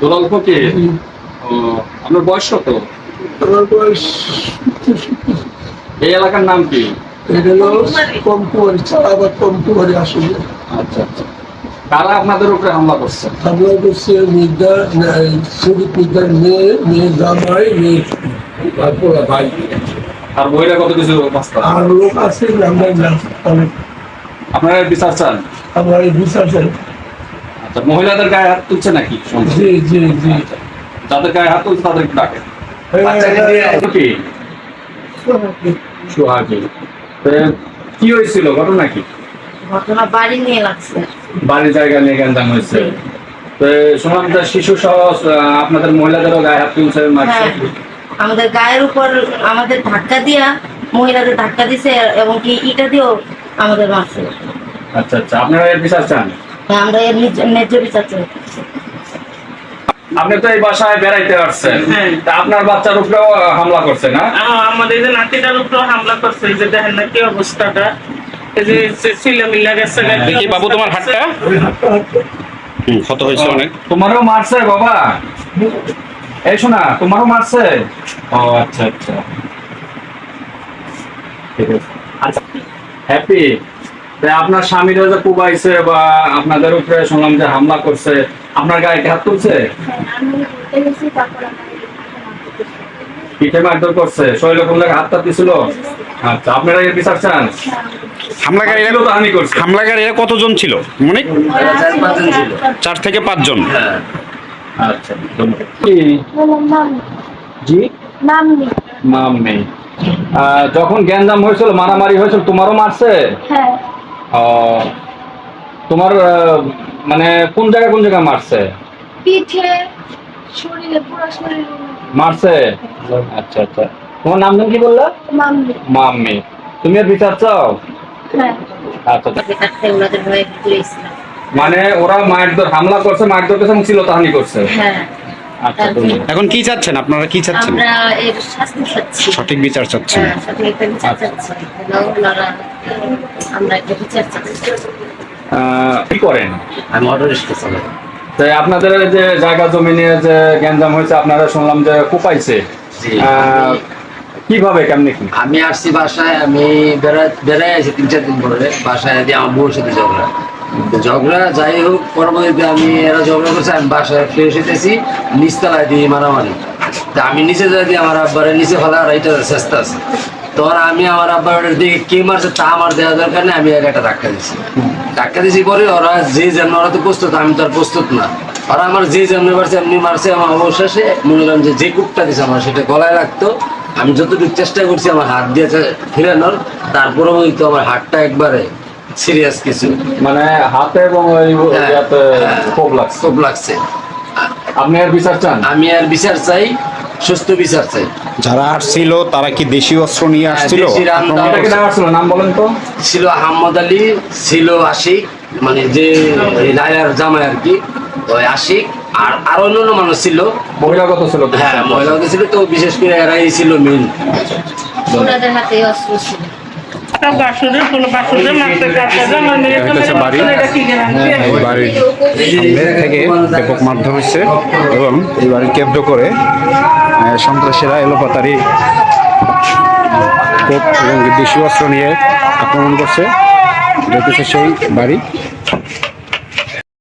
দুলাল ফকির। আপনার বয়স কত? আমার বয়স এই এলাকার নাম কি? আসলে। আচ্ছা আচ্ছা। কারা আপনাদের উপরে হামলা করছে? হামলা করছে মির্জা শরীফ মির্জার মেয়ে মেয়ে জামাই মেয়ে তারপর ভাই। আর বইরা কত কিছু আর লোক আছে আমরা আপনারা বিচার চান? আমরা বিশ্বাস আচ্ছা মহিলাদের গায়ে হাত তুলছে নাকি জি জি জি। যাদের গায়ে হাত তুলছে তাদেরকে ডাকে। কি? সোহাগী। কি হয়েছিল? ঘটনা কি? ঘটনা বাড়ি নিয়ে লাগছে। বাড়ির জায়গা নিয়ে গ্যাঞ্জাম হয়েছে। তো শুনলাম যে শিশু সহ আপনাদের মহিলাদেরও গায়ে হাত তুলছে হ্যাঁ। আমাদের গায়ের উপর আমাদের ধাক্কা দিয়া মহিলাদের ধাক্কা দিছে এবং কি ইটা দিয়েও আমাদের মারছে। আচ্ছা আচ্ছা। আপনারা এর বিচার চান? হ্যাঁ, আমরা এর নিজ- ন্যায্য বিচার চাই। আপনি তো এই বাসায় বেড়াইতে আসছেন। হ্যাঁ। তা আপনার বাচ্চার উপরেও হামলা করছে না? আমাদের যে নাতিটার উপর হামলা করছে। যে দেখেন না কি অবস্থাটা। যে সে মিল্লা গেছে কি দেখি বাবু তোমার হাতটা। ক্ষত হয়েছে অনেক। তোমারও মারছে বাবা। এই শোনা তোমারও মারছে? ও আচ্ছা আচ্ছা। ঠিক আছে। আচ্ছা হ্যাপি আপনার স্বামীরা যে কুবাইছে বা আপনাদের উপরে শুনলাম যে হামলা করছে আপনার গায়ে হাত তুলছে? আমি ঘুরতে গেছি তারপর আমার পিঠে মারধর করছে শৈল কোন হাত টাত দিছিল? আচ্ছা আপনারা এর বিচার চান? হামলাকারীরা ছিল তো হানি করছে? হামলাকারীরা কতজন ছিল? মনে চার থেকে পাঁচজন। আচ্ছা ধন্যবাদ। কি নাম জি? নাম নেই নাম নেই। আহ, যখন হয়েছিল মারামারি হয়েছিল তোমারও মারছে? হ্যাঁ। তোমার আহ, মানে কোন জায়গায় কোন জায়গায় মারছে? পিঠে শরীরে পুরো শরীরে। মারছে? আচ্ছা আচ্ছা। তোমার নাম কি বললা? নেই মাম্মি। তুমি আর বিচার চাও? হ্যাঁ। আচ্ছা আচ্ছা। মানে ওরা মারধর হামলা করছে মারধর করছে এবং চিলতাহানি করছে? হ্যাঁ। এখন কি চাচ্ছেন? আপনারা কি চাচ্ছেন? সঠিক বিচার চাচ্ছেন? হ্যাঁ আহ, কি করেন? আমি অটো রিক্সা চালাই তাই আপনাদের যে জায়গা জমি নিয়ে যে গ্যাঞ্জাম হয়েছে আপনারা শুনলাম যে কোপাইছে। কীভাবে কেমনি কি? আমি আসছি বাসায় আমি বেড়া- বেড়াই আছি তিন চার দিন পরে। বাসায় দিয়ে আমার বউর সাথে ঝগড়া ঝগড়া, যাই হোক, পরবর্তীতে আমি এরা ঝগড়া করছে, আমি বাসায় নিচতলায় দিয়ে মারামারি। তা আমি নিচে যাই আমার আব্বারে নিচে ফেলা, আর চেষ্টা আছে। আমি আমার আব্বার দিকে কে মারছে, তা আমার দেওয়া দরকার নেই, আমি একটা ধাক্কা দিছি। ধাক্কা দিছি পরে ওরা যে যেমন, ওরা তো প্রস্তুত, আমি তো আর প্রস্তুত না। ওরা আমার যে যেমনি মারছে, এমনি মারছে, আমার অবশেষে মনে করলাম যে যে কুপটা দিছে আমার, সেটা গলায় লাগতো। আমি যতটুকু চেষ্টা করছি, আমার হাত দিয়ে ফিরানোর তারপরে তো আমার হাতটা একবারে সিরিয়াস কিছু। মানে হাতে এবং ওই হ্যাঁ, ইয়াতে হ্যাঁ। লাগছে। খুব লাগছে। আপনি আর বিচার চান? আমি আর বিচার চাই সুস্থ বিচার চাই। যারা আসছিল তারা কি দেশীয় অস্ত্র নিয়ে আসছিল? দেশি রামদা- এটা কি ডাকার ছিল? নাম বলেন তো। ছিল আহমদ আলী ছিল আশিক মানে যে এই লাইলার জামাই আর কি ওই আশিক আর আর অন্য মানুষ ছিল। মহিলা কত ছিল হ্যাঁ মহিলাও ছিল তো বিশেষ করে এরাই ছিল মেন ওনাদের হাতে অস্ত্র ছিল। একটা কোনো আমার এটা কি গ্যারান্টি বাড়ির সামনে থেকে ব্যাপক মাধ্যম হচ্ছে এবং এই বাড়ির কেন্দ্র করে সন্ত্রাসীরা এলোপাতারি কোপ এবং দেশীয় অস্ত্র নিয়ে আক্রমণ করছে। হচ্ছে সেই বাড়ি।